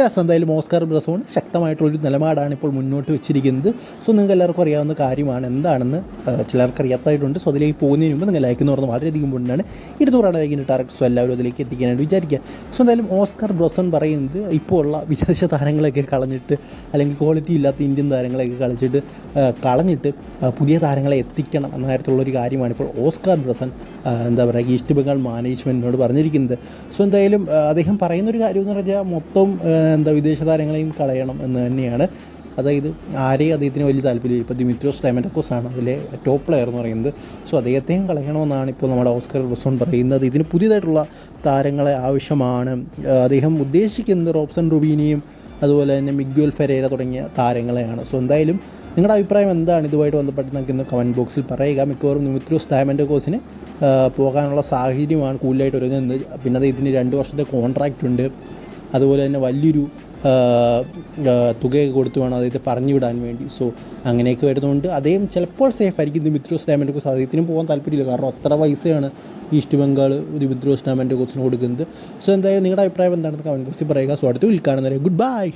യാസ് എന്തായാലും ഓസ്കാർ ബ്രസോൺ ശക്തമായിട്ടുള്ളൊരു നിലപാടാണ് ഇപ്പോൾ മുന്നോട്ട് വെച്ചിരിക്കുന്നത്. സോ നിങ്ങൾക്ക് എല്ലാവർക്കും അറിയാവുന്ന കാര്യമാണ് എന്താണെന്ന് ചിലർക്ക് അറിയാത്തതായിട്ടുണ്ട് സോ അതിലേക്ക് പോകുന്നതിന് മുമ്പ് നിങ്ങൾ ലൈക്ക് എന്ന് പറഞ്ഞാൽ വളരെയധികം മുന്നാണ് ഇരുന്നൂറാണ് ലൈക്കിന്റെ ടാർഗറ്റ് സോ എല്ലാവരും അതിലേക്ക് എത്തിക്കാനായിട്ട് വിചാരിക്കുക. സോ എന്തായാലും ഓസ്കാർ ബ്രസൺ പറയുന്നത് ഇപ്പോൾ ഉള്ള വിദേശ താരങ്ങളെയൊക്കെ കളഞ്ഞിട്ട് അല്ലെങ്കിൽ ക്വാളിറ്റി ഇല്ലാത്ത ഇന്ത്യൻ താരങ്ങളെയൊക്കെ കളിച്ചിട്ട് കളഞ്ഞിട്ട് പുതിയ താരങ്ങളെ എത്തിക്കണം എന്ന കാര്യത്തിലുള്ളൊരു കാര്യമാണ് ഇപ്പോൾ ഓസ്കാർ ബ്രസൺ എന്താ പറയുക ഈസ്റ്റ് ബംഗാൾ മാനേജ്മെന്റിനോട് പറഞ്ഞിരിക്കുന്നത്. സോ എന്തായാലും അദ്ദേഹം പറയുന്നൊരു കാര്യം എന്ന് പറഞ്ഞാൽ മൊത്തം എന്താ വിദേശ താരങ്ങളെയും കളയണം എന്ന് തന്നെയാണ്. അതായത് ആരെയും അദ്ദേഹത്തിന് വലിയ താല്പര്യമില്ല. ഇപ്പോൾ ദിമിത്രോസ് ടൈമറ്റക്കോസ് ആണ് അതിലെ ടോപ്പ് പ്ലെയർ എന്ന് പറയുന്നത്. സോ അദ്ദേഹത്തെയും കളയണമെന്നാണ് ഇപ്പോൾ നമ്മുടെ ഓസ്കർ റോബ്സൺ പറയുന്നത്. ഇതിന് പുതിയതായിട്ടുള്ള താരങ്ങളെ ആവശ്യമാണ്. അദ്ദേഹം ഉദ്ദേശിക്കുന്നത് റോബ്സൺ റുബീനിയും അതുപോലെ തന്നെ മിഗ്വൽ ഫെരേര തുടങ്ങിയ താരങ്ങളെയാണ്. സോ എന്തായാലും നിങ്ങളുടെ അഭിപ്രായം എന്താണ്? ഇതുമായിട്ട് ബന്ധപ്പെട്ട് നമുക്ക് ഇന്ന് കമന്റ് ബോക്സിൽ പറയുക. മിക്കവാറും ന്യൂത്രോസ് കോഴ്സിന് പോകാനുള്ള സാഹചര്യമാണ് കൂടുതലായിട്ട് ഒരുങ്ങുന്നത്. പിന്നെ അത് ഇതിന് രണ്ട് വർഷത്തെ കോൺട്രാക്റ്റ് ഉണ്ട്. അതുപോലെ തന്നെ വലിയൊരു തുകയൊക്കെ കൊടുത്ത് വേണം അദ്ദേഹത്തെ പറഞ്ഞു വിടാൻ വേണ്ടി. സോ അങ്ങനെയൊക്കെ വരുന്നതുകൊണ്ട് അദ്ദേഹം ചിലപ്പോൾ സേഫ് ആയിരിക്കും ദിമിത്രോസ് ഡാമന്റെ അദ്ദേഹത്തിനും പോകാൻ താല്പര്യമില്ല. കാരണം അത്ര പൈസയാണ് ഈസ്റ്റ് ബംഗാൾ ദിമിത്രോസ് ഡാമന്റെ കോഴ്സിന് കൊടുക്കുന്നത്. സോ എന്തായാലും നിങ്ങളുടെ അഭിപ്രായം എന്താണെന്ന് കമന്റ് ബോക്സിൽ പറയുക. സോ അടുത്ത് വിൽക്കാണെന്നറിയാം ഗുഡ് ബൈ